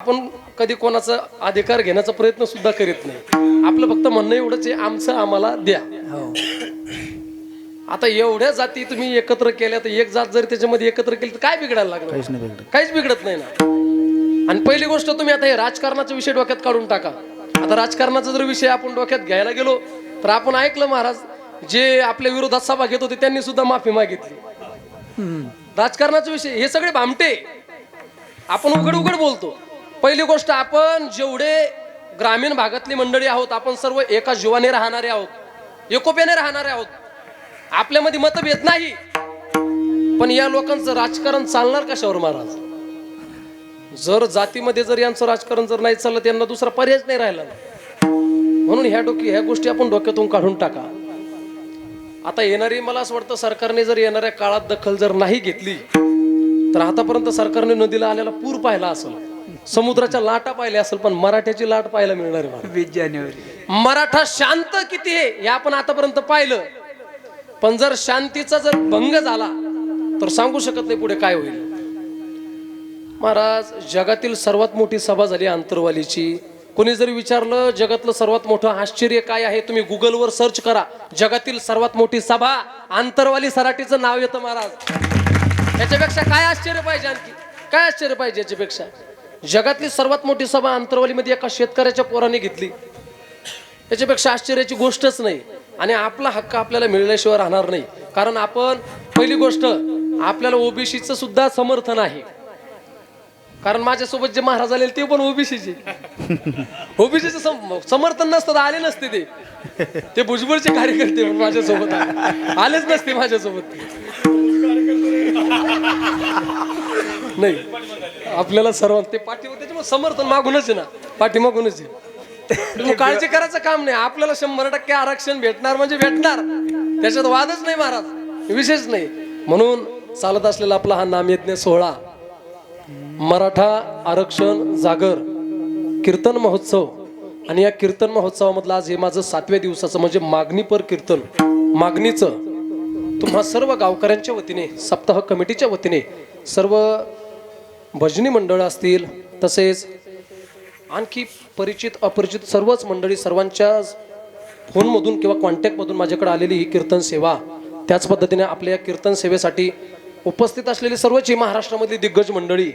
आपण कधी कोणाचा अधिकार घेण्याचा प्रयत्न सुद्धा करीत नाही. आपलं फक्त म्हणणं एवढंच आहे आमचं आम्हाला द्या. हो. आता एवढ्या जाती तुम्ही एकत्र केल्या तर एक जात जर त्याच्यामध्ये एकत्र केली तर काय बिघडायला लागलं? काहीच बिघडत. नाही ना. आणि पहिली गोष्ट तुम्ही आता हे राजकारणाचा विषय डोक्यात काढून टाका. आता राजकारणाचा जर विषय आपण डोक्यात घ्यायला गेलो तर आपण ऐकलं महाराज जे आपल्या विरोधात सभा घेत होते त्यांनी सुद्धा माफी मागितली. राजकारणाचा विषय हे सगळे भामटे. आपण उघड उघड बोलतो. पहिली गोष्ट आपण जेवढे ग्रामीण भागातली मंडळी आहोत आपण सर्व एका जीवाने राहणारे आहोत एकोप्याने राहणारे आहोत. आपल्यामध्ये मतभेद नाही. पण या लोकांचं राजकारण चालणार कशावर महाराज? जर जातीमध्ये जर यांचं राजकारण जर नाही चाललं त्यांना दुसरा पर्यायच नाही राहिला म्हणून ह्या डोकी ह्या गोष्टी आपण डोक्यातून काढून टाका. आता येणारी मला असं वाटतं सरकारने जर येणाऱ्या काळात दखल जर नाही घेतली तर आतापर्यंत सरकारने नदीला आलेला पूर पाहिला असेल. समुद्राच्या लाटा पाहिल्या असेल पण मराठ्याची लाट पाहायला मिळणार आहे. वीस जानेवारी. मराठा शांत किती आहे हे आपण आतापर्यंत पाहिलं. पण जर शांतीचा जर भंग झाला तर सांगू शकत नाही पुढे काय होईल. महाराज जगातील सर्वात मोठी सभा झाली आंतरवालीची. कोणी जरी विचारलं जगातलं सर्वात मोठं आश्चर्य काय आहे तुम्ही गुगलवर सर्च करा. जगातील सर्वात मोठी सभा आंतरवाली सराटीचं नाव येतं महाराज. याच्यापेक्षा काय आश्चर्य पाहिजे आणखी? काय आश्चर्य पाहिजे याच्यापेक्षा? जगातली सर्वात मोठी सभा आंतरवालीमध्ये एका शेतकऱ्याच्या पोराने घेतली. त्याच्यापेक्षा आश्चर्याची गोष्टच नाही. आणि आपला हक्क आपल्याला मिळण्याशिवाय राहणार नाही. कारण आपण पहिली गोष्ट आपल्याला ओबीसीचं सुद्धा समर्थन आहे. कारण माझ्यासोबत जे महाराज आले ते पण ओबीसीचे. ओबीसीचे समर्थन नसतं तर आले नसते ते. ते भुजबळचे कार्यकर्ते माझ्यासोबत. आलेच नसते माझ्यासोबत. नाही आपल्याला सर्व ते पाठीवर त्याच्यामुळे समर्थन मागूनच आहे ना पाठीमागूनच आहे. काळजी करायचं काम नाही आपल्याला शंभर टक्के आरक्षण भेटणार म्हणजे भेटणार. त्याच्यात वादच नाही महाराज विशेष नाही. म्हणून चालत असलेला आपला हा नामयज्ञ सोहळा. मराठा आरक्षण जागर कीर्तन महोत्सव. आणि या कीर्तन महोत्सवामधलं आज हे माझं सातव्या दिवसाचं म्हणजे मागणीपर कीर्तन मागणीचं. तुम्हा सर्व गावकऱ्यांच्या वतीने सप्ताह कमिटीच्या वतीने सर्व भजनी मंडळ असतील तसेच आणखी परिचित अपरिचित सर्वच मंडळी सर्वांच्या फोनमधून किंवा कॉन्टॅक्टमधून माझ्याकडे आलेली ही कीर्तन सेवा. त्याच पद्धतीने आपल्या या कीर्तन सेवेसाठी उपस्थित असलेली सर्वच ही महाराष्ट्रामधली दिग्गज मंडळी.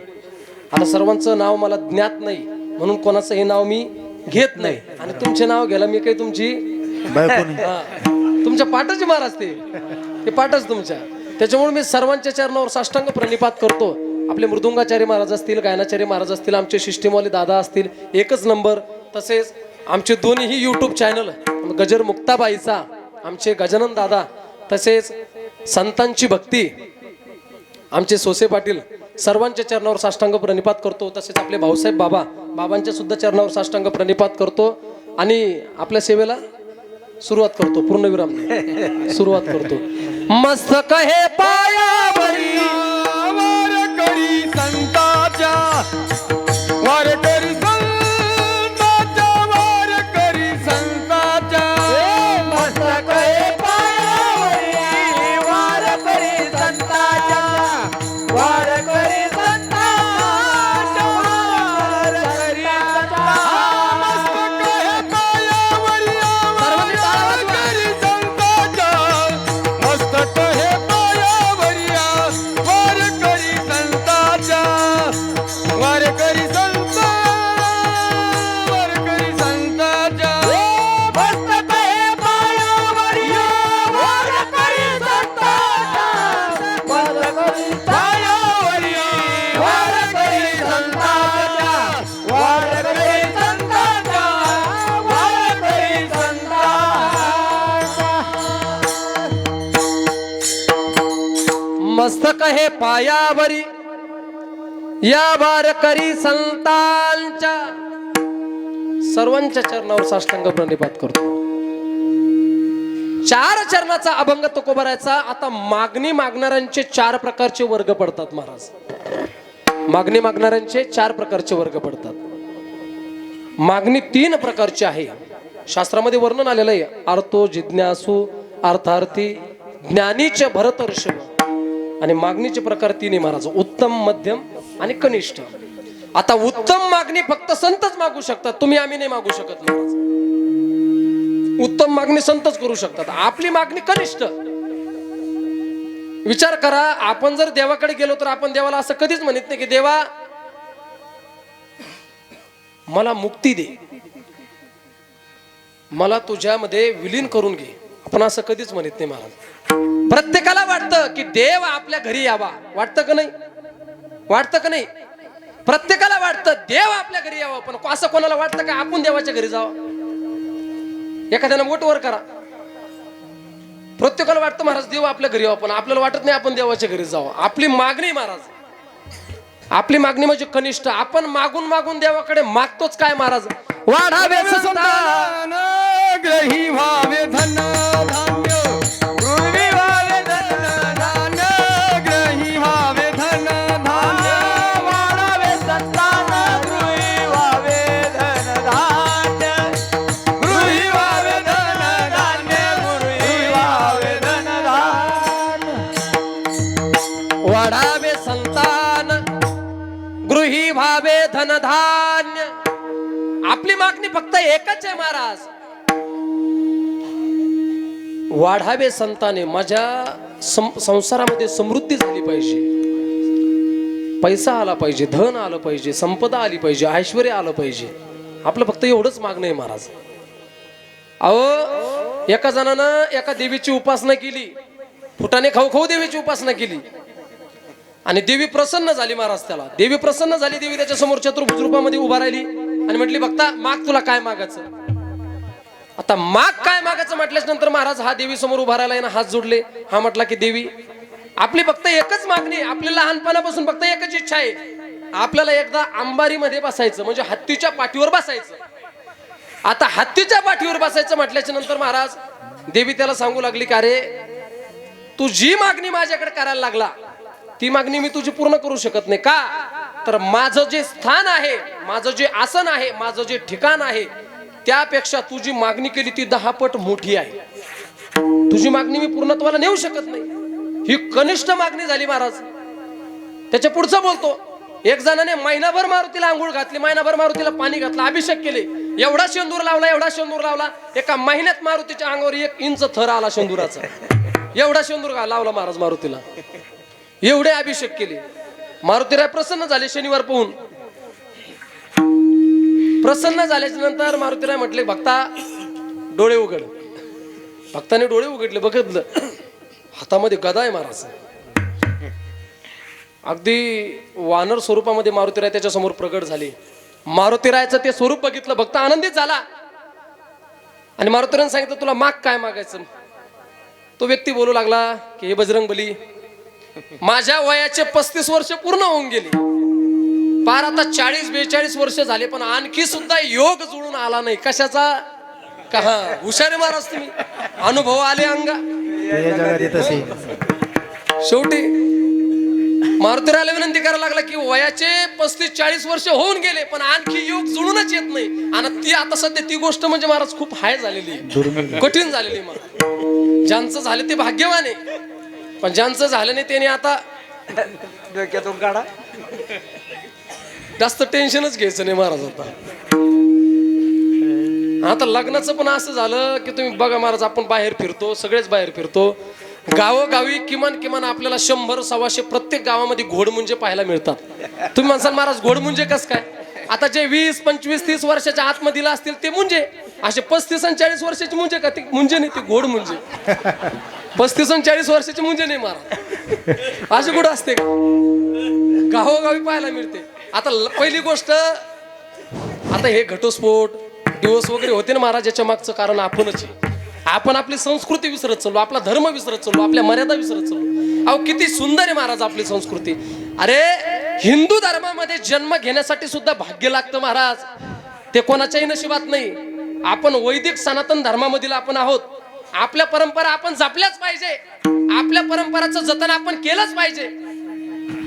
आता सर्वांचं नाव मला ज्ञात नाही म्हणून कोणाचं हे नाव मी घेत नाही. आणि तुमचे नाव घ्यायला मी काही तुमची. तुमच्या पाठाचे महाराज ते. पाठच तुमच्या. त्याच्यामुळे मी सर्वांच्या चरणावर साष्टांग प्रणिपात करतो. आपले मृदुंगाचार्य महाराज असतील गायनाचार्य महाराज असतील आमचे शिष्टीमवाले दादा असतील एकच नंबर तसेच आमचे दोन्हीही युट्यूब चॅनल गजर मुक्ताबाईचा आमचे गजानन दादा तसेच संतांची भक्ती आमचे सोसे पाटील सर्वांच्या चरणावर साष्टांग प्रणिपात करतो तसेच आपले भाऊसाहेब बाबा बाबांच्या सुद्धा चरणावर साष्टांग प्रणिपात करतो आणि आपल्या सेवेला सुरुवात करतो पूर्णविराम सुरुवात करतो. मस्त कहे पाया! या बारकरी संतांच्या. सर्वांच्या चरणावर साष्टांग प्रणिपात करतो. चार चरणाचा अभंग तुकोबरायचा आता मागणी मागणाऱ्यांचे चार प्रकारचे वर्ग पडतात महाराज. मागणी मागणाऱ्यांचे चार प्रकारचे वर्ग पडतात. मागणी तीन प्रकारची आहे. शास्त्रामध्ये वर्णन आलेलं आहे. अर्थो जिज्ञासू अर्थार्थी ज्ञानीचे भरत ऋषभ आणि मागणीचे प्रकार तीन आहे महाराज. उत्तम मध्यम आणि कनिष्ठ. आता उत्तम मागणी फक्त संतच मागू शकतात. तुम्ही आम्ही नाही मागू शकत महाराज. उत्तम मागणी संतच करू शकतात. आपली मागणी कनिष्ठ. विचार करा आपण जर देवाकडे गेलो तर आपण देवाला असं कधीच म्हणत नाही की देवा मला मुक्ती दे. मला तुझ्यामध्ये विलीन करून घे. आपण असं कधीच म्हणत नाही महाराज. प्रत्येकाला वाटतं की देव आपल्या घरी यावा. वाटतं का नाही? वाटतं का नाही? प्रत्येकाला वाटतं देव आपल्या घरी यावं पण असं कोणाला वाटतं का आपण देवाच्या घरी जावं? एखाद्यानं बोट वर करा. प्रत्येकाला वाटतं महाराज देव आपल्या घरी यावं पण आपल्याला वाटत नाही आपण देवाच्या घरी जावं. आपली मागणी महाराज. आपली मागणी म्हणजे कनिष्ठ. आपण मागून मागून देवाकडे मागतोच काय महाराज? वाढावे ग्रही व्हावे धन. धान्य एकच आहे महाराज. वाढावे संताने माझ्या सं- संसारामध्ये समृद्धी झाली पाहिजे. पैसा आला पाहिजे धन आलं पाहिजे संपदा आली पाहिजे ऐश्वर आलं पाहिजे. आपलं फक्त एवढंच मागणं आहे महाराज. अहो एका जणानं एका देवीची उपासना केली. फुटाने खाऊ खाऊ देवीची उपासना केली. आणि देवी प्रसन्न झाली महाराज त्याला. देवी प्रसन्न झाली देवी त्याच्यासमोर चतुर्भुज रूपामध्ये उभा राहिली. आणि म्हटली बघता माग तुला काय मागायचं? आता माग काय मागायचं म्हटल्याच नंतर महाराज हा देवी समोर उभा राहिला हात जोडले. हा म्हटला की देवी आपली फक्त एकच मागणी आपली लहानपणापासून फक्त एकच इच्छा आहे. आपल्याला एकदा अंबारीमध्ये बसायचं म्हणजे हत्तीच्या पाठीवर बसायचं. आता हत्तीच्या पाठीवर बसायचं म्हटल्याच्या नंतर महाराज देवी त्याला सांगू लागली का रे तू जी मागणी माझ्याकडे करायला लागला ती मागणी मी तुझी पूर्ण करू शकत नाही. का? तर माझं जे स्थान आहे माझं जे आसन आहे माझं जे ठिकाण आहे त्यापेक्षा तुझी मागणी केली ती दहा पट मोठी आहे. तुझी मागणी मी पूर्णत्वाला नेऊ शकत नाही. ही कनिष्ठ मागणी झाली महाराज. त्याच्या पुढचं बोलतो एक जणाने महिनाभर मारुतीला आंघोळ घातली महिनाभर मारुतीला पाणी घातलं अभिषेक केले. एवढा शेंदूर लावला एवढा शेंदूर लावला एका महिन्यात मारुतीच्या अंगावर एक इंच थर आला शेंदुराचा. एवढा शेंदूर लावला महाराज मारुतीला. एवढे अभिषेक केले. मारुतीराय प्रसन्न झाले शनिवार पाहून. प्रसन्न झाल्याच्यानंतर मारुतीराय म्हटले भक्ता डोळे उघड. भक्ताने डोळे उघडले बघितलं. हातामध्ये गदा आहे महाराज. अगदी वानर स्वरूपामध्ये मारुतीराय त्याच्यासमोर प्रगट झाले. मारुतीरायचं ते स्वरूप बघितलं भक्त आनंदित झाला. आणि मारुतीरायनं सांगितलं तुला माग काय मागायचं? तो व्यक्ती बोलू लागला की हे बजरंग बली माझ्या वयाचे पस्तीस वर्ष पूर्ण होऊन गेले. पार आता चाळीस बेचाळीस वर्ष झाले पण आणखी सुद्धा योग जुळून आला नाही. कशाचा? का हा हुशारी महाराज तुम्ही. अनुभव आले अंगा. शेवटी मारुतीराला विनंती करायला लागला की वयाचे पस्तीस चाळीस वर्ष होऊन गेले पण आणखी योग जुळूनच येत नाही. आणि ती आता सध्या ती गोष्ट म्हणजे महाराज खूप हाय झालेली. कठीण झालेली महाराज. ज्यांचं झालं ते भाग्यवान आहे. पण ज्यांचं झालं नाही त्याने आता डोक्यातून काढा. जास्त टेन्शनच घ्यायचं नाही महाराज आता. आता लग्नाचं पण असं झालं की तुम्ही बघा महाराज आपण बाहेर फिरतो सगळेच बाहेर फिरतो. गावोगावी किमान किमान आपल्याला शंभर सव्वाशे प्रत्येक गावामध्ये घोडमुंजे पाहायला मिळतात. तुम्ही म्हणसाल महाराज घोडमुंजे कस काय? आता जे वीस पंचवीस तीस वर्षाच्या आतमधील असतील ते मुंजे. असे पस्तीस आणि चाळीस वर्षाचे मुंजे का ते मुंजे नाही ते घोड मुंजे. पस्तीस आणि चाळीस वर्षाची मुंजे नाही महाराज असे कुठं असते का? गावोगावी पाहायला मिळते. आता पहिली गोष्ट आता हे घटस्फोट दिवस वगैरे होते ना महाराज याच्या मागचं कारण आपणच आहे. आपण आपली संस्कृती विसरत चाललो आपला धर्म विसरत चाललो आपल्या मर्यादा विसरत चाललो. अहो किती सुंदर आहे महाराज आपली संस्कृती. अरे हिंदू धर्मामध्ये जन्म घेण्यासाठी सुद्धा भाग्य लागतं महाराज. ते कोणाच्याही नशिबात नाही. आपण वैदिक सनातन धर्मामधील आपण आहोत. आपल्या परंपरा आपण जपल्याच पाहिजे. आपल्या परंपराचं जतन आपण केलंच पाहिजे.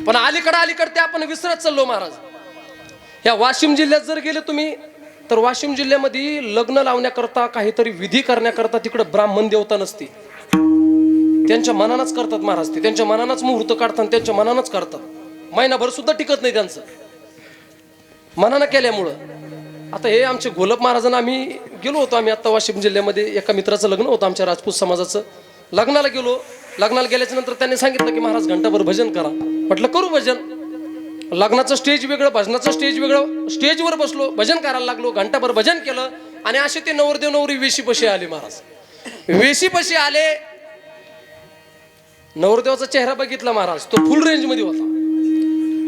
पण अलीकडं अलीकडे ते आपण विसरत चाललो महाराज. या वाशिम जिल्ह्यात जर गेले तुम्ही तर वाशिम जिल्ह्यामध्ये लग्न लावण्याकरता काहीतरी विधी करण्याकरता तिकडे ब्राह्मण देवता नसते. त्यांच्या मनानच करतात महाराज ते. त्यांच्या मनानच मुहूर्त काढतात त्यांच्या मनानच करतात. महिनाभर सुद्धा टिकत नाही त्यांचं. मनानं केल्यामुळं. आता हे आमचे गोलप महाराजांना आम्ही गेलो होतो आम्ही आता वाशिम जिल्ह्यामध्ये एका मित्राचं लग्न होतं आमच्या राजपूत समाजाचं. लग्नाला गेलो. लग्नाला गेल्याच्यानंतर त्यांनी सांगितलं की महाराज घंटाभर भजन करा. म्हटलं करू भजन. लग्नाचं स्टेज वेगळं भजनाचं स्टेज वेगळं. स्टेजवर बसलो भजन करायला लागलो घंटाभर भजन केलं. आणि असे ते नवरदेव नवरी वेशीपशी आले महाराज. वेशीपशी आले. नवरदेवाचा चेहरा बघितला महाराज तो फुल रेंजमध्ये होता.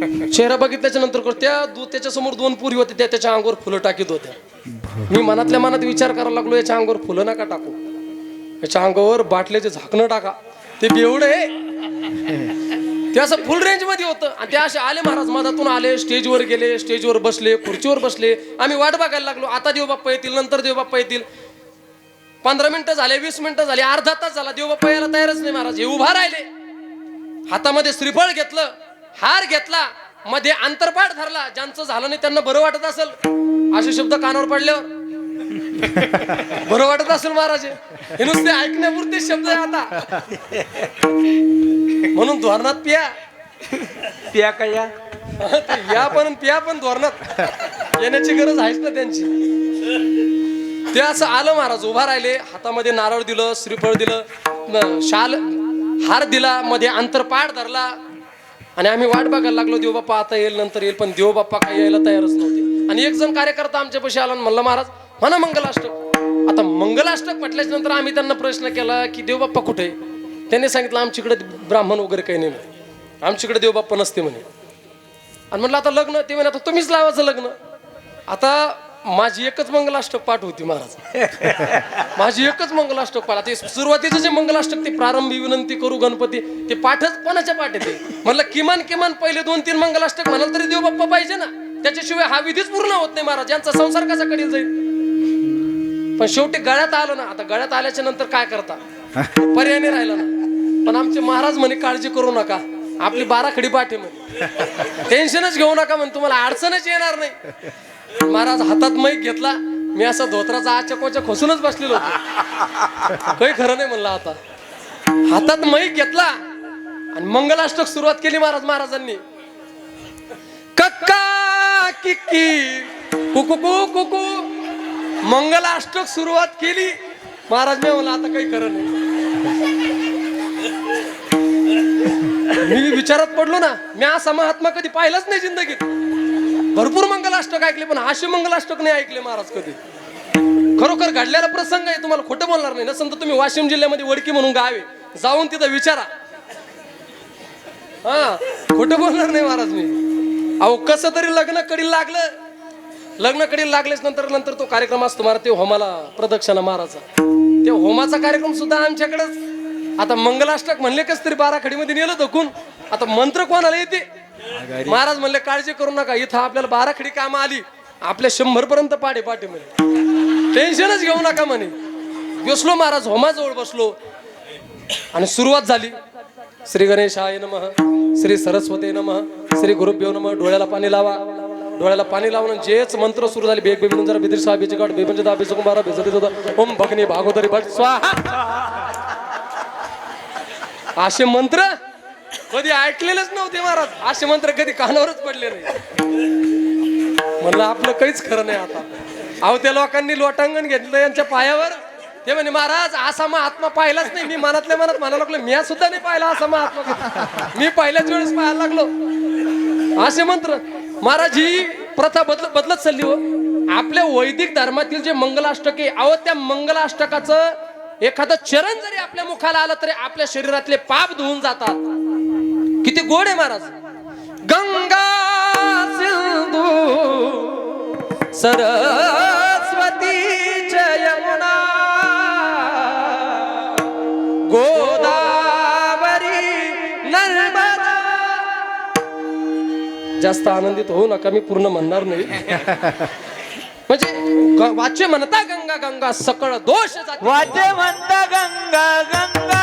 चेहरा बघितल्याच्या नंतर त्या त्याच्यासमोर दोन पुरी होते त्या त्याच्या अंगावर फुलं टाकीत होत्या. मी मनातल्या मनात विचार करायला लागलो याच्या अंगावर फुलं नका टाकू. याच्या अंगावर बाटल्याचे झाकणं टाका. ते बेवड आहे. ते असं फुल रेंजमध्ये होतं. आणि ते असे आले महाराज मधातून आले स्टेजवर गेले स्टेजवर बसले खुर्चीवर बसले. आम्ही वाट बघायला लागलो. आता देव बाप्पा येतील नंतर देव बाप्पा येतील. पंधरा मिनिटं झाले वीस मिनिटं झाली अर्धा तास झाला. देव बाप्पा यायला तयारच नाही महाराज हे उभा राहिले. हातामध्ये श्रीफळ घेतलं. हार घेतला मध्ये अंतरपाठ धरला ज्यांचं झालं नाही त्यांना बरं वाटत असेल. असे शब्द कानावर पडल्यावर. बरं वाटत असेल महाराज. हे. नुसते ऐकण्यापुरते शब्द आहे आता. म्हणून धोरणात पिया. पिया का या? ते या पण पिया पण धोरणात. येण्याची गरज आहेच ना त्यांची. ते असं आलं महाराज उभा राहिले हातामध्ये नारळ दिलं श्रीफळ दिलं न- शाल हार दिला मध्ये अंतरपाठ धरला आणि आम्ही वाट बघायला लागलो देव बाप्पा आता येईल नंतर येईल पण देव बाप्पा यायला तयारच नव्हते. आणि एक जण कार्यकर्ता आमच्या आला आणि महाराज म्हणा मंगलाष्टक. आता मंगलाष्टक म्हटल्याच्या नंतर आम्ही त्यांना प्रश्न केला की देवबाप्पा कुठे? आहे? त्यांनी सांगितलं आमच्याकडे ब्राह्मण वगैरे काही नाही म्हणे. आमच्याकडे देवबाप्पा नसते म्हणे. आणि म्हणलं आता लग्न? ते म्हणे आता तुम्हीच लावायचं लग्न. आता माझी एकच मंगलाष्टक पाठ होती महाराज. माझी एकच मंगलाष्टक पाठ. ते सुरुवातीचं जे मंगलाष्टक ते प्रारंभी विनंती करू गणपती. ते पाठच कोणाच्या पाठ येते म्हणलं किमान किमान पहिले दोन तीन मंगलाष्टक म्हणाल तरी देव बाप्पा पाहिजे ना. त्याच्याशिवाय हा विधीच पूर्ण होत नाही महाराज. यांचा संसार कसा कडे जाईल? पण शेवटी गळ्यात आलं ना. आता गळ्यात आल्याच्यानंतर काय करता? पर्याय नाही राहिला ना. पण आमचे महाराज म्हणे काळजी करू नका. आपली बारा खडी पाठी म्हणे टेन्शनच घेऊ नका म्हणे. तुम्हाला अडचणच येणार नाही. महाराज हातात मैक घेतला मी असा धोत्राचा आच्या खोसूनच बसलेलो होतो. काही खरं नाही म्हणलं आता. हातात मैक घेतला आणि मंगलाष्टक सुरुवात केली महाराज महाराजांनी. कक्का किक्की कुकू कुकू. मंगलाष्टक सुरुवात केली. महाराज मी म्हणलं आता काही खरं नाही. मी विचारात पडलो ना मी असा महात्मा कधी पाहिलाच नाही जिंदगीत. भरपूर मंगलाष्टक ऐकले पण असे मंगलाष्टक नाही ऐकले महाराज कधी. खरोखर घडलेला प्रसंग आहे तुम्हाला खोटं बोलणार नाही. नसेल तर तुम्ही वाशिम जिल्ह्यामध्ये वडकी म्हणून गावे जाऊन तिथं विचारा. हा खोटं बोलणार नाही महाराज मी. अहो कसं तरी लग्न कडी लागलं. लग्न कडी लागल्याच नंतर नंतर तो कार्यक्रम असतो महाराज ते होमाला प्रदक्षिणा मारायचा ते होमाचा कार्यक्रम सुद्धा आमच्याकडेच. आता मंगलाष्टक म्हणले कस तरी बाराखडीमध्ये नेलं धकून. आता मंत्र कोणाला येते? महाराज म्हणले काळजी करू नका इथं आपल्याला बारा खडी काम आली. आपल्या शंभर पर्यंत पाडे पाटे म्हणे. टेन्शनच घेऊ नका म्हणे. बसलो महाराज होमाजवळ बसलो. आणि सुरुवात झाली. श्री गणेशाय नमः श्री सरस्वती नमः श्री गुरुभ्यो नमः डोळ्याला पाणी लावा. डोळ्याला पाणी लावून जेच मंत्र सुरू झाले बेग बेबिन जरा बिद्री साहेब गाड बेबंज दा बेसुकुमारा बेसरी होता ओम भगनी भागोदरी भट स्वाहा. असे मंत्र कधी ऐकलेलेच नव्हते महाराज. असे मंत्र कधी कानावरच पडले नाही. म्हणलं आपलं काहीच खरं नाही आता. अहो त्या लोकांनी लोटांगण घेतलं यांच्या पायावर. ते म्हणे महाराज असा महात्मा पाहिलाच नाही. मी मनातल्या मनात म्हणायला लागलो मी सुद्धा नाही पाहिला असा महात्मा आत्मा. मी पहिल्याच वेळेस पाहायला लागलो. असे मंत्र. महाराज ही प्रथा बदल बदलत चालली हो. आपल्या वैदिक धर्मातील जे मंगलाष्टक आहे अहो त्या मंगलाष्टकाचं एखादं चरण जरी आपल्या मुखाला आलं तरी आपल्या शरीरातले पाप धुवून जातात. किती गोड आहे महाराज. गंगा सिंधू सरस्वती यमुना गोदावरी नर्मदा. जास्त आनंदित होऊ नका मी पूर्ण म्हणणार नाही. म्हणजे वाच्य म्हणता गंगा गंगा सकळ दोष वाच्य वाचे म्हणता गंगा गंगा.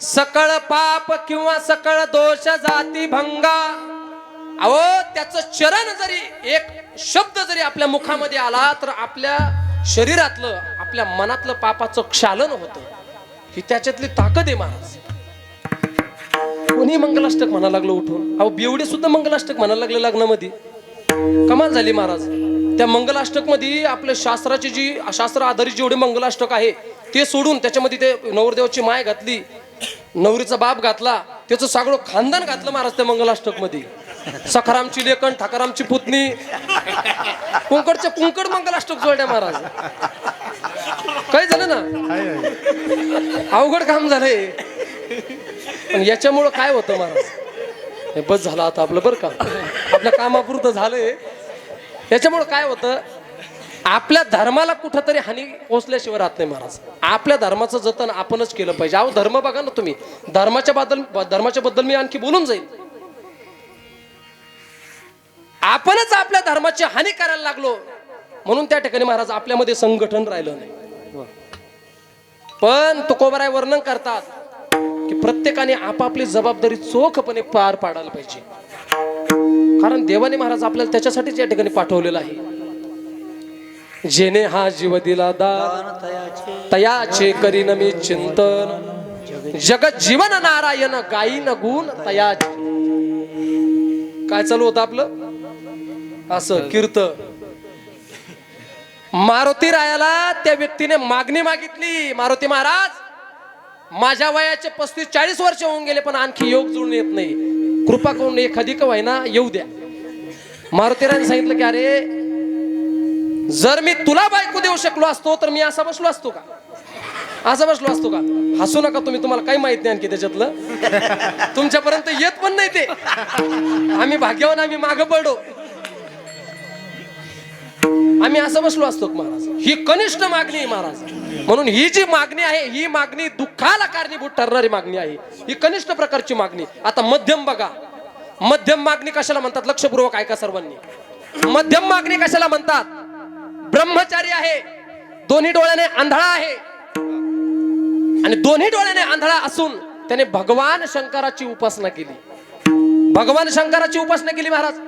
सकळ पाप किंवा सकळ दोष जाती भंगा. अहो त्याचं चरण जरी एक शब्द जरी आपल्या मुखामध्ये आला तर आपल्या शरीरातलं आपल्या मनातलं पापाचं क्षालन होतं. ही त्याच्यातली ताकद आहे महाराज. कोणी मंगलाष्टक म्हणायला लागलो उठून. अहो बेवडे सुद्धा मंगलाष्टक म्हणायला लागले लग्नामध्ये. कमाल झाली महाराज. त्या मंगलाष्टकमध्ये आपल्या शास्त्राची जी शास्त्र आधारित जेवढे मंगलाष्टक आहे ते सोडून त्याच्यामध्ये ते नवरदेवाची माय घातली. नवरीचा बाप घातला त्याचं सगळं खानदान घातलं महाराज त्या मंगलाष्टकमध्ये सखारामची लेखन ठाकारामची पुतणी. कुंकडच्या कुंकड मंगलाष्टक जोडल्या महाराज. काय झालं ना? अवघड काम झालंय. पण याच्यामुळं काय होतं महाराज? हे बस झालं आता आपलं बरं का? आपल्या कामापुरतं झालंय. याच्यामुळं काय होतं? आपल्या धर्माला कुठंतरी हानी पोचल्याशिवाय राहत नाही महाराज. आपल्या धर्माचं जतन आपणच केलं पाहिजे. अहो धर्म बघा ना तुम्ही. धर्माच्या बद्दल धर्माच्या बद्दल मी आणखी बोलून जाईल आपणच आपल्या धर्माची हानी करायला लागलो. म्हणून त्या ठिकाणी महाराज आपल्यामध्ये संघटन राहिलं नाही. पण तुकोबराय वर्णन करतात की प्रत्येकाने आपापली जबाबदारी चोखपणे पार पाडायला पाहिजे. कारण देवाने महाराज आपल्याला त्याच्यासाठीच या ठिकाणी पाठवलेलं आहे. जेने हा जीव दिला दान तयाचे करीन मी चिंतन. जगत जीवन नारायण गायीन गुण तयाचे. काय चालू होतं आपलं? असं कीर्त. मारुती रायाला त्या व्यक्तीने मागणी मागितली. मारुती महाराज माझ्या वयाचे पस्तीस चाळीस वर्ष होऊन गेले पण आणखी योग जुळून येत नाही. कृपा करून एखादी का व्हायना येऊ द्या. मारुतीराने सांगितलं की अरे जर मी तुला बायको देऊ शकलो असतो तर मी असा बसलो असतो का? असा बसलो असतो का? हसू नका तुम्ही तुम्हाला काही माहीत नाही आणखी त्याच्यातलं. तुमच्यापर्यंत येत पण नाही ते. आम्ही भाग्यवान आम्ही माग पडो. आम्ही असं बसलो असतो महाराज? ही कनिष्ठ मागणी आहे महाराज. म्हणून ही जी मागणी आहे ही मागणी दुःखाला कारणीभूत ठरणारी मागणी आहे. ही कनिष्ठ प्रकारची मागणी. आता मध्यम बघा. मध्यम मागणी कशाला म्हणतात? लक्षपूर्वक ऐका सर्वांनी. मध्यम मागणी कशाला म्हणतात? ब्रह्मचारी आहे. दोन्ही डोळ्याने आंधळा आहे. आणि दोन्ही डोळ्याने आंधळा असून त्याने भगवान शंकराची उपासना केली. भगवान शंकराची उपासना केली महाराज.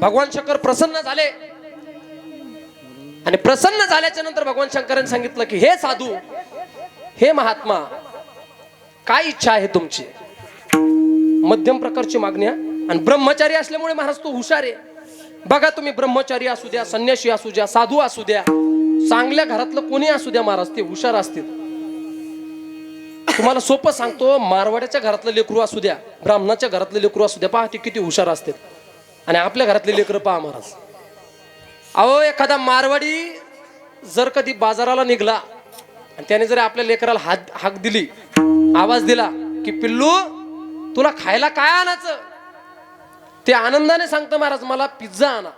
भगवान शंकर प्रसन्न झाले. आणि प्रसन्न झाल्याच्यानंतर भगवान शंकरांनी सांगितलं की हे साधू हे महात्मा काय इच्छा आहे तुमची? मध्यम प्रकारची मागणी आणि ब्रह्मचारी असल्यामुळे महाराज तो हुशार आहे. बघा तुम्ही ब्रह्मचारी असू द्या संन्याशी असू द्या साधू असू द्या. चांगल्या घरातलं कोणी असू द्या महाराज ते हुशार असतील. तुम्हाला सोपं सांगतो मारवाड्याच्या घरातलं लेकरू असू द्या ब्राह्मणाच्या घरातलं लेकरू असू द्या पहा ते किती हुशार असतात आणि आपल्या घरातले लेकरं पहा महाराज. अहो एखादा मारवाडी जर कधी बाजाराला निघला आणि त्याने जर आपल्या लेकराला हात हाक दिली आवाज दिला की पिल्लू तुला खायला काय आणायचं? ते आनंदाने सांगतं महाराज मला पिझ्झा आणा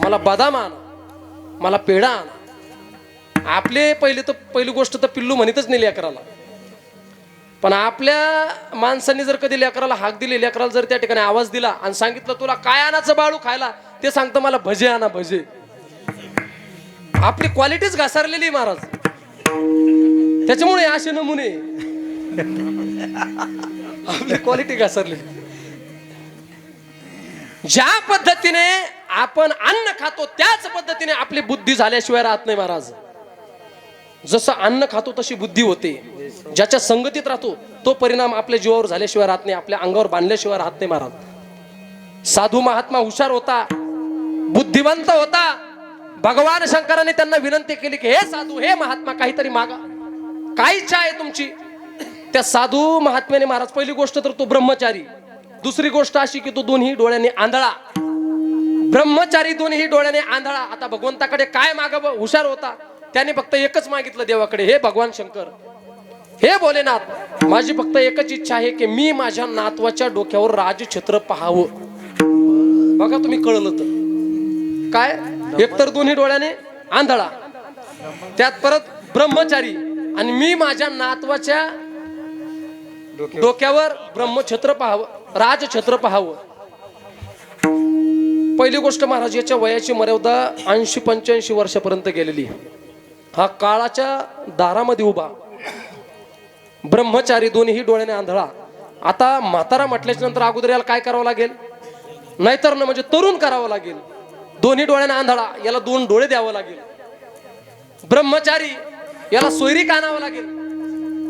मला बदाम आणा मला पेढा आणा. आपले पहिले तर पहिली गोष्ट तर पिल्लू म्हणतच नाही लेकराला पण आपल्या माणसांनी जर कधी लेकराला हाक दिली लेकराला जर त्या ठिकाणी आवाज दिला आणि सांगितलं तुला काय आणायचं बाळू खायला? ते सांगतं मला भजे आणा भजे. आपली क्वालिटीच घासारलेली आहे, महाराज. त्याच्यामुळे असे नमुने. आपली क्वालिटी घासरलेली. ज्या पद्धतीने आपण अन्न खातो त्याच पद्धतीने आपली बुद्धी झाल्याशिवाय राहत नाही महाराज. जसं अन्न खातो तशी बुद्धी होते. ज्याच्या संगतीत राहतो तो परिणाम आपल्या जीवावर झाल्याशिवाय राहत नाही आपल्या अंगावर बांधल्याशिवाय राहत नाही महाराज. साधू महात्मा हुशार होता बुद्धिवंत होता. भगवान शंकराने त्यांना विनंती केली की हे साधू हे महात्मा काहीतरी मागा. काय इच्छा आहे तुमची. त्या साधू महात्म्याने महाराज पहिली गोष्ट तर तो ब्रह्मचारी. दुसरी गोष्ट अशी की तो दोन्ही डोळ्याने आंधळा. ब्रह्मचारी दोन्ही डोळ्याने आंधळा. आता भगवंताकडे काय माग हुशार होता. त्याने फक्त एकच मागितलं देवाकडे. हे भगवान शंकर. हे भोलेनाथ माझी फक्त एकच इच्छा आहे की मी माझ्या नातवाच्या डोक्यावर राजछत्र पाहावं. बघा तुम्ही कळलं तर. काय? एकतर दोन्ही डोळ्याने आंधळा. त्यात परत ब्रह्मचारी. आणि मी माझ्या नातवाच्या डोक्यावर ब्रह्मछत्र पाहावं. राजछत्र पाहावं. पहिली गोष्ट महाराज याच्या वयाची मर्यादा ऐंशी पंच्याऐंशी वर्षापर्यंत गेलेली. हा काळाच्या दारामध्ये उभा. ब्रह्मचारी दोन्ही डोळ्याने आंधळा. आता म्हातारा म्हटल्याच्या नंतर अगोदर याला काय करावं लागेल? नाहीतर ना म्हणजे तरुण करावं लागेल. दोन्ही डोळ्याने आंधळा याला दोन डोळे द्यावं लागेल. ब्रह्मचारी याला सोयरी आणावं लागेल?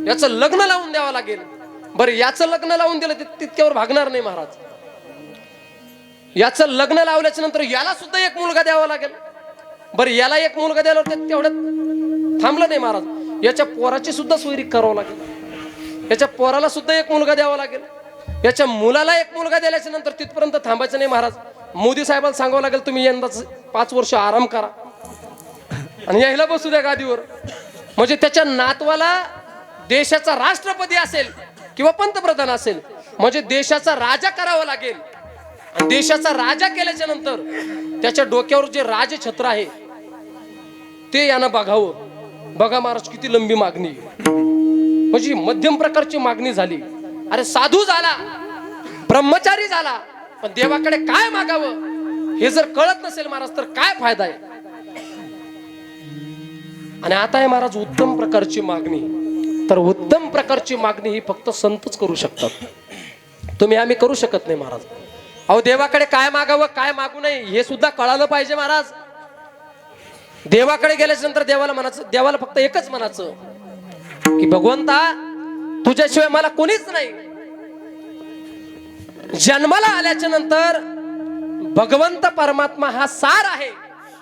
याचं लग्न लावून द्यावं लागेल. बरं याचं लग्न लावून दिलं तितक्यावर भागणार नाही महाराज. याचं लग्न लावल्याच्या नंतर याला सुद्धा एक मुलगा द्यावा लागेल. बरं याला एक मुलगा द्यायला तेवढ्यात थांबलं नाही महाराज. याच्या पोराची सुद्धा सोयरी करावं लागेल. याच्या पोराला सुद्धा एक मुलगा द्यावा लागेल. याच्या मुलाला एक मुलगा दिल्याच्या नंतर तिथपर्यंत थांबायचं नाही महाराज. मोदी साहेबाला सांगावं लागेल तुम्ही यंदाच पाच वर्ष आराम करा आणि यायला बसू द्या गादीवर. म्हणजे त्याच्या नातवाला देशाचा राष्ट्रपती असेल. किंवा पंतप्रधान असेल म्हणजे देशाचा राजा करावा लागेल. आणि देशाचा राजा केल्याच्यानंतर त्याच्या डोक्यावर जे राजछत्र आहे ते यानं बघावं. बघा महाराज किती लंबी मागणी. म्हणजे मध्यम प्रकारची मागणी झाली. अरे साधू झाला ब्रह्मचारी झाला पण देवाकडे काय मागावं हे जर कळत नसेल महाराज तर काय फायदा आहे? आणि आता आहे महाराज उत्तम प्रकारची मागणी. तर उत्तम प्रकारची मागणी ही फक्त संतच करू शकतात. तुम्ही आम्ही करू शकत नाही महाराज. अहो देवाकडे काय मागावं काय मागू नये हे सुद्धा कळालं पाहिजे महाराज. देवाकडे गेल्याच्यानंतर देवाला म्हणायचं देवाला फक्त एकच म्हणायचं की भगवंता तुझ्याशिवाय मला कोणीच नाही. जन्माला आल्याच्यानंतर भगवंत परमात्मा हा सार आहे.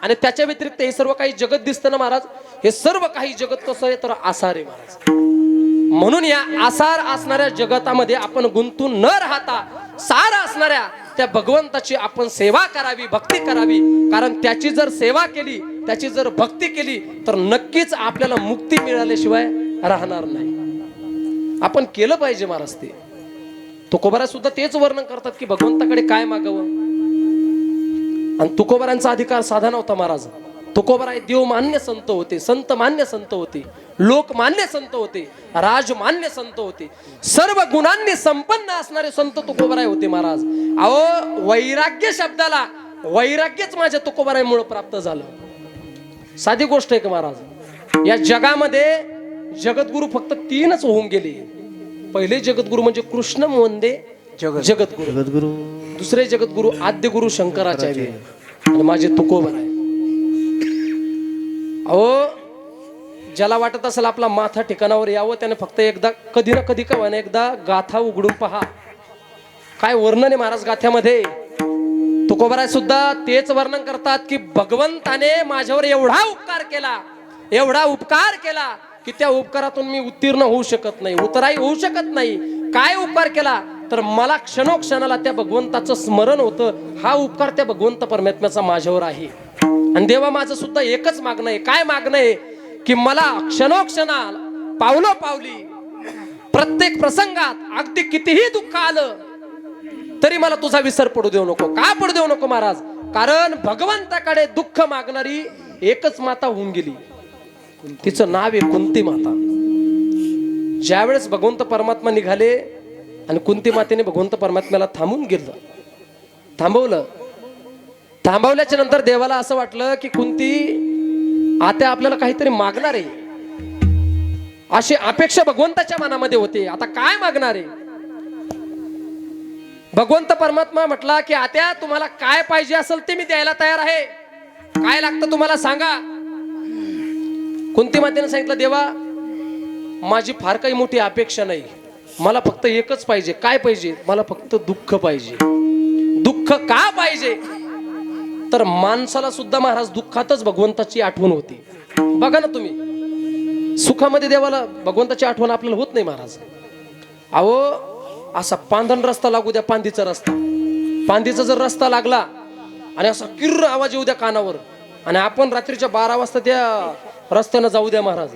आणि त्याच्या व्यतिरिक्त हे सर्व काही जगत दिसतं ना महाराज? हे सर्व काही जगत कसं आहे तर आसार आहे महाराज. म्हणून या आसार असणाऱ्या जगतामध्ये आपण गुंतून न राहता सार असणाऱ्या त्या भगवंताची आपण सेवा करावी भक्ती करावी. कारण त्याची जर सेवा केली त्याची जर भक्ती केली तर नक्कीच आपल्याला मुक्ती मिळाल्याशिवाय राहणार नाही. आपण केलं पाहिजे महाराज ते. तुकोबारा सुद्धा तेच वर्णन करतात की भगवंताकडे काय मागावं? आणि तुकोबारांचा अधिकार साधा नव्हता महाराज. तुकोबारा हे देव मान्य संत होते संत मान्य संत होते लोक मान्य संत होते राजमान्य संत होते सर्व गुणांनी संपन्न असणारे संत तुकोबाराय होते महाराज. अहो वैराग्य शब्दाला वैराग्यच माझ्या तुकोबारायमुळे प्राप्त झालं. साधी गोष्ट आहे का महाराज? या जगामध्ये जगद्गुरु फक्त तीनच होऊन गेले. पहिले जगद्गुरु म्हणजे कृष्ण वंदे जगद्गुरु. जगद्गुरु. दुसरे जगद्गुरु आद्य गुरु शंकराचार्य. आणि माझे तुकोबर आहे अहो ज्याला वाटत असेल आपला माथा ठिकाणावर यावं त्याने फक्त एकदा कधी ना कधी का ना एकदा गाथा उघडून पहा. काय वर्णन आहे महाराज गाथ्यामध्ये? तुकोबराय सुद्धा तेच वर्णन करतात की भगवंताने माझ्यावर एवढा उपकार केला एवढा उपकार केला की त्या उपकारातून मी उत्तीर्ण होऊ शकत नाही उतराई होऊ शकत नाही. काय उपकार केला? तर मला क्षणोक्षणाला त्या भगवंताचं स्मरण होतं. हा उपकार त्या भगवंत परमात्म्याचा माझ्यावर आहे. आणि देवा माझं सुद्धा एकच मागणं आहे. काय मागणं आहे? की मला क्षणोक्षणा पावलो पावली प्रत्येक प्रसंगात अगदी कितीही दुःख आलं तरी मला तुझा विसर पडू देऊ नको. का पडू देऊ नको महाराज? कारण भगवंताकडे दुःख मागणारी एकच माता होऊन गेली. तिचं नाव आहे कुंती माता. ज्यावेळेस भगवंत परमात्मा निघाले आणि कुंती मातेने भगवंत परमात्म्याला थांबून गेलं थांबवलं थांबवल्याच्या नंतर देवाला असं वाटलं की कुंती आता आपल्याला काहीतरी मागणार आहे. अशी अपेक्षा भगवंताच्या मनामध्ये होते. आता काय मागणार आहे? भगवंत परमात्मा म्हटला की आत्या तुम्हाला काय पाहिजे असेल ते मी द्यायला तयार आहे. काय लागतं तुम्हाला सांगा. कुंती मातेने सांगितलं देवा माझी फार काही मोठी अपेक्षा नाही. मला फक्त एकच पाहिजे. काय पाहिजे? मला फक्त दुःख पाहिजे. दुःख का पाहिजे? तर माणसाला सुद्धा महाराज दुःखातच भगवंताची आठवण होती. बघा ना तुम्ही. सुखामध्ये देवाला भगवंताची आठवण आपल्याला होत नाही महाराज. अहो असा पांधन रस्ता लागू द्या पांदीचा रस्ता. पांदीचा जर रस्ता लागला आणि असा किर्र आवाज येऊ द्या कानावर आणि आपण रात्रीच्या बारा वाजता त्या रस्त्यानं जाऊ द्या महाराज.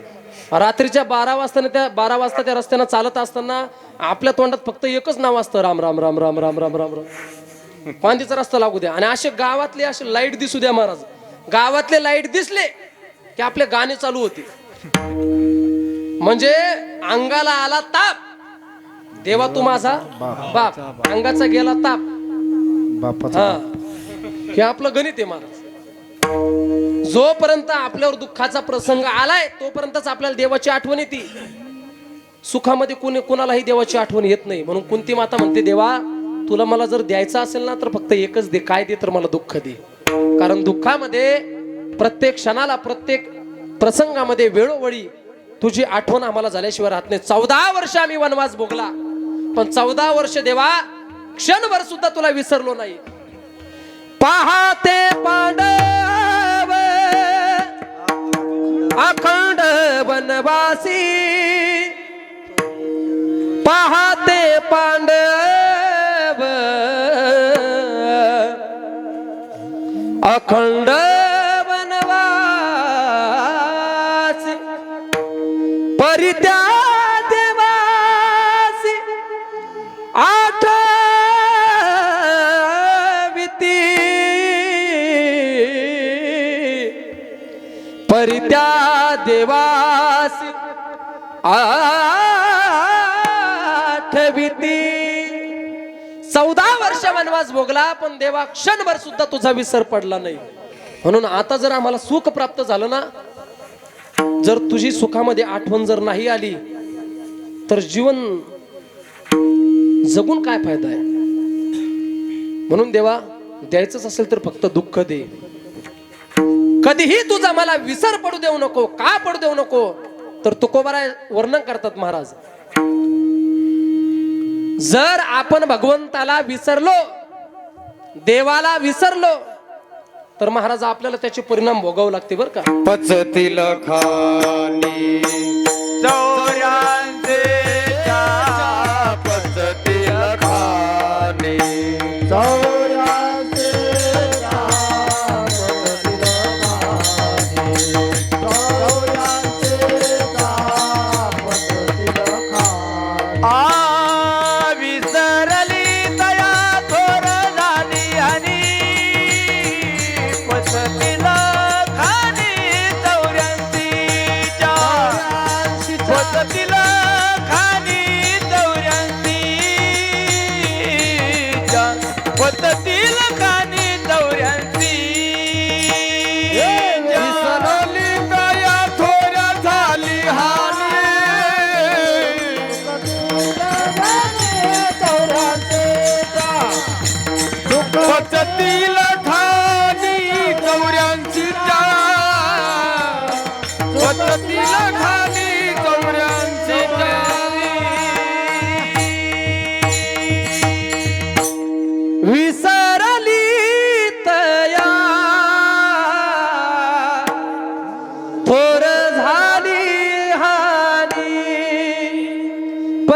रात्रीच्या बारा वाजता त्या बारा वाजता त्या रस्त्यानं चालत असताना आपल्या तोंडात फक्त एकच नाव असतं राम राम राम राम राम राम राम राम. पांदीचा रस्ता लागू द्या. आणि असे गावातले असे लाइट दिसू द्या महाराज. गावातले लाइट दिसले की आपले गाणे चालू होते. म्हणजे अंगाला आला ताप. देवा तू माझा बाप. अंगाचा गेला ताप. हा. हे आपलं गणित आहे महाराज. जोपर्यंत आपल्यावर दुःखाचा प्रसंग आलाय तोपर्यंतच आपल्याला देवाची आठवण येते. सुखामध्ये कोणी कोणालाही देवाची आठवण येत नाही. म्हणून कुंती माता म्हणते देवा तुला मला जर द्यायचं असेल ना तर फक्त एकच दे. काय दे तर मला दुःख दे. कारण दुःखामध्ये प्रत्येक क्षणाला प्रत्येक प्रसंगामध्ये वेळोवेळी तुझी आठवण आम्हाला झाल्याशिवाय राहत नाही. चौदा वर्ष आम्ही वनवास भोगला. पण चौदा वर्ष देवा क्षणभर सुद्धा तुला विसरलो नाही. पाहते पांडव अखंड वनवासी. पाहते पांडव अखंड वनवासी परित्या देवासी आठविती परित्या देवासी आ वर्षाचा वनवास भोगला पण देवा क्षणभर सुद्धा तुझा विसर पडला नाही. म्हणून आता जर आम्हाला सुख प्राप्त झालं ना जर तुझी सुखामध्ये आठवण जर नाही आली तर जीवन जगून काय फायदा आहे? म्हणून देवा द्यायचंच असेल तर फक्त दुःख दे. कधीही तुझा मला विसर पडू देऊ नको का पडू देऊ नको तर तुकोबारा वर्णन करतात महाराज. जर आपण भगवंताला विसरलो देवाला विसरलो तर महाराज आपल्याला त्याचे परिणाम भोगावं लागते बरं का? पचतील खानी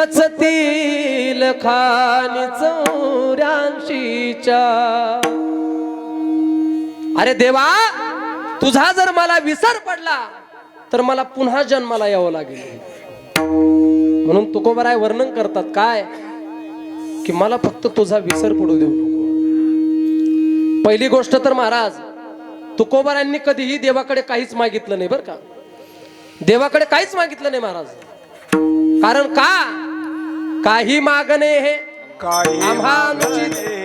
पचतील खानी चौऱ्याऐंशीच्या अरे देवा तुझा जर मला विसर पडला तर मला पुन्हा जन्माला यावं लागेल. म्हणून तुकोबराय वर्णन करतात काय? की मला फक्त तुझा विसर पडू देऊ नको. पहिली गोष्ट तर महाराज तुकोबरांनी कधीही देवाकडे काहीच मागितलं नाही बरं का? देवाकडे काहीच मागितलं नाही महाराज. कारण का? काही मागणे हे. काही आम्हा अनुचित